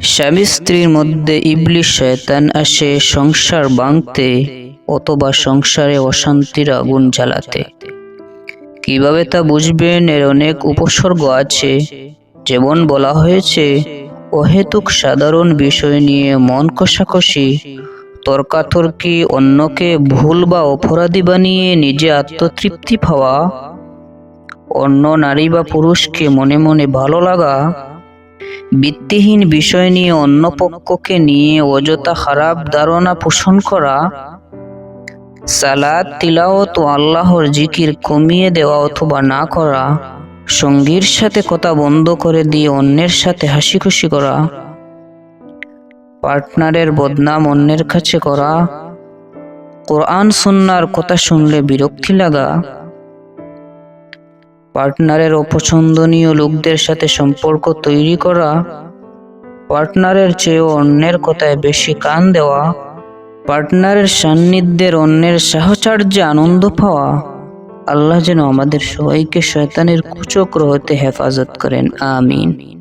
স্বামী স্ত্রীর মধ্যে ইবলিশ শয়তান আসে সংসার ভাঙতে অথবা সংসারে অশান্তির আগুন জ্বালাতে। কীভাবে তা বুঝবেন? এর অনেক উপসর্গ আছে। যেমন বলা হয়েছে, অহেতুক সাধারণ বিষয় নিয়ে মন কষাকষি, তর্কাতর্কি অন্যকে ভুল বা অপরাধী বানিয়ে নিজে আত্মতৃপ্তি পাওয়া, অন্য নারী বা পুরুষকে মনে মনে ভালো লাগা ভিত্তিহীন বিষয় নিয়ে অন্য পক্ষকে নিয়ে অযথা খারাপ ধারণা পোষণ করা সালাদ তিলাওত ও আল্লাহর জিকির কমিয়ে দেওয়া অথবা না করা সঙ্গীর সাথে কথা বন্ধ করে দিয়ে অন্যের সাথে হাসি খুশি করা পার্টনারের বদনাম অন্যের কাছে করা কোরআন সুন্নার কথা শুনলে বিরক্তি লাগা পার্টনারের অপছন্দনীয় লোকদের সাথে সম্পর্ক তৈরি করা, পার্টনারের চেয়েও অন্যের কথায় বেশি কান দেওয়া, পার্টনারের সান্নিধ্যের অন্যের সাহচর্যে আনন্দ পাওয়া, আল্লাহ যেন আমাদের সবাইকে শয়তানের কুচক্র হতে হেফাজত করেন, আমিন।